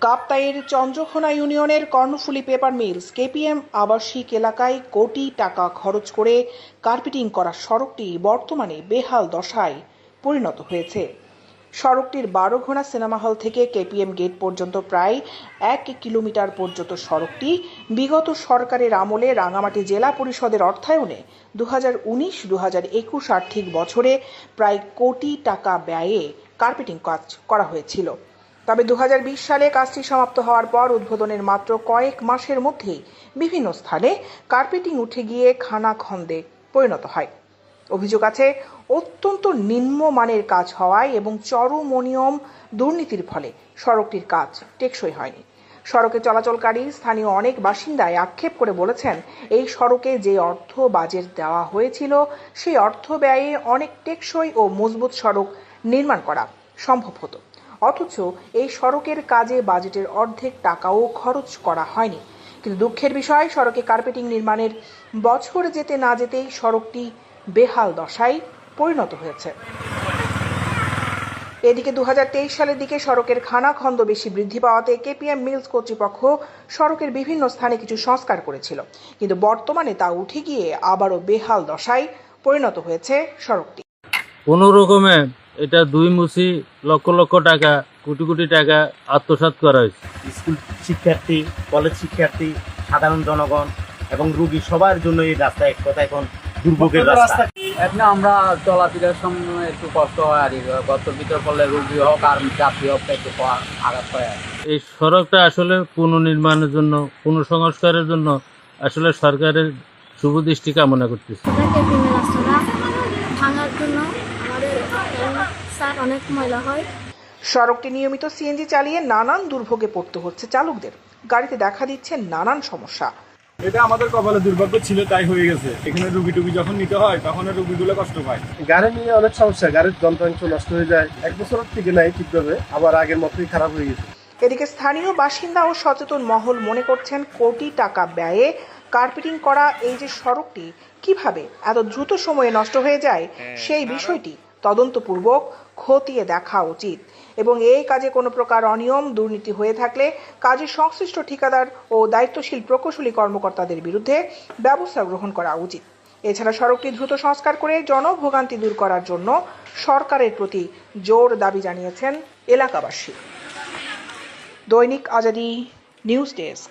কাপ্তাইয়ের চন্দ্রখোনা ইউনিয়নের Karnaphuli paper mills KPM আবাসিক এলাকায় কোটি টাকা খরচ করে কার্পেটিং করা সড়কটি বর্তমানে বেহাল দশায় পরিণত হয়েছে। সড়কটির বারো বারোঘোনা সিনেমা হল থেকে কেপিএম গেট পর্যন্ত প্রায় এক কিলোমিটার পর্যন্ত সড়কটি বিগত সরকারের আমলে রাঙামাটি জেলা পরিষদের অর্থায়নে দু হাজার উনিশ দু হাজার একুশ আর্থিক বছরে প্রায় কোটি টাকা ব্যয়ে কার্পেটিং কাজ করা হয়েছিল। তবে দু হাজার বিশ সালে কাজটি সমাপ্ত হওয়ার পর উদ্বোধনের মাত্র কয়েক মাসের মধ্যেই বিভিন্ন স্থানে কার্পেটিং উঠে গিয়ে খানাখন্দে পরিণত হয়। অভিযোগ আছে, অত্যন্ত নিম্নমানের কাজ হওয়ায় এবং চরম অনিয়ম দুর্নীতির ফলে সড়কটির কাজ টেকসই হয়নি। সড়কে চলাচলকারী স্থানীয় অনেক বাসিন্দায় আক্ষেপ করে বলেছেন, এই সড়কে যে অর্থ বাজেট দেওয়া হয়েছিল, সেই অর্থ ব্যয়ে অনেক টেকসই ও মজবুত সড়ক নির্মাণ করা সম্ভব হতো। অথচ এই সড়কের কাজে বাজেটের অর্ধেক টাকাও খরচ করা হয়নি। কিন্তু দুঃখের বিষয়, সড়কে কার্পেটিং নির্মাণের বছর যেতে না যেতেই সড়কটি বেহাল দশায় পরিণত হয়েছে। এদিকে দু হাজার তেইশ সালের দিকে সড়কের খানা খানাখন্দ বেশি বৃদ্ধি পাওয়াতে কেপিএম মিলস কর্তৃপক্ষ সড়কের বিভিন্ন স্থানে কিছু সংস্কার করেছিল। কিন্তু বর্তমানে তা উঠে গিয়ে আবারও বেহাল দশায় পরিণত হয়েছে সড়কটি। কোনো রকমে এটা দুই মুসি লক্ষ লক্ষ টাকা কোটি কোটি টাকা আত্মসাৎ করা হয়েছে। স্কুল শিক্ষার্থী কলেজ শিক্ষার্থী সাধারণ জনগণ এবং রুগী সবার জন্য এই রাস্তা এক কথা এখন দুর্ভোগের রাস্তা। এখানে আমরা চলাফেরার সময় একটু কষ্ট হয় আর গর্তের ভিতর পড়লে রুগী হোক আর যাত্রী হোক একটু আঘাত আর এই সড়কটা আসলে পুনর্নির্মাণের জন্য পুনঃসংস্কারের জন্য আসলে সরকারের শুভ দৃষ্টি কামনা করতেছে। ভাঙার জন্য স্যার অনেক ময়লা হয়। সড়কটি নিয়মিত সিএনজি চালিয়ে নানান দুর্ভোগে পড়তে হচ্ছে চালকদের। গাড়িতে দেখা দিচ্ছে নানান সমস্যা। এটা আমাদের কপালে দুর্ভাগ্য ছিল তাই হয়ে গেছে। এখানে রুগী টুগী যখন নিতে হয় তখন রুগীগুলো কষ্ট পায়। গাড়ি নিয়ে অনেক সমস্যা গাড়ির যন্ত্রাংশ নষ্ট হয়ে যায়। এক বছরের থেকে নাই ঠিকভাবে আবার আগের মতোই খারাপ হয়ে গেছে। এদিকে স্থানীয় বাসিন্দা ও সচেতন মহল মনে করছেন কোটি টাকা ব্যয়ে কার্পেটিং করা এই যে সড়কটি কীভাবে এত দ্রুত সময়ে নষ্ট হয়ে যায় সেই বিষয়টি তদন্তপূর্বক খতিয়ে দেখা উচিত। এবং এই কাজে কোনো প্রকার অনিয়ম, দুর্নীতি হয়ে থাকলে কাজের সংশ্লিষ্ট ঠিকাদার ও দায়িত্বশীল প্রকৌশলী কর্মকর্তাদের বিরুদ্ধে ব্যবস্থা গ্রহণ করা উচিত। এছাড়া সড়কটি দ্রুত সংস্কার করে জনভোগান্তি দূর করার জন্য সরকারের প্রতি জোর দাবি জানিয়েছেন এলাকাবাসী। দৈনিক আজাদি নিউজ ডেস্ক।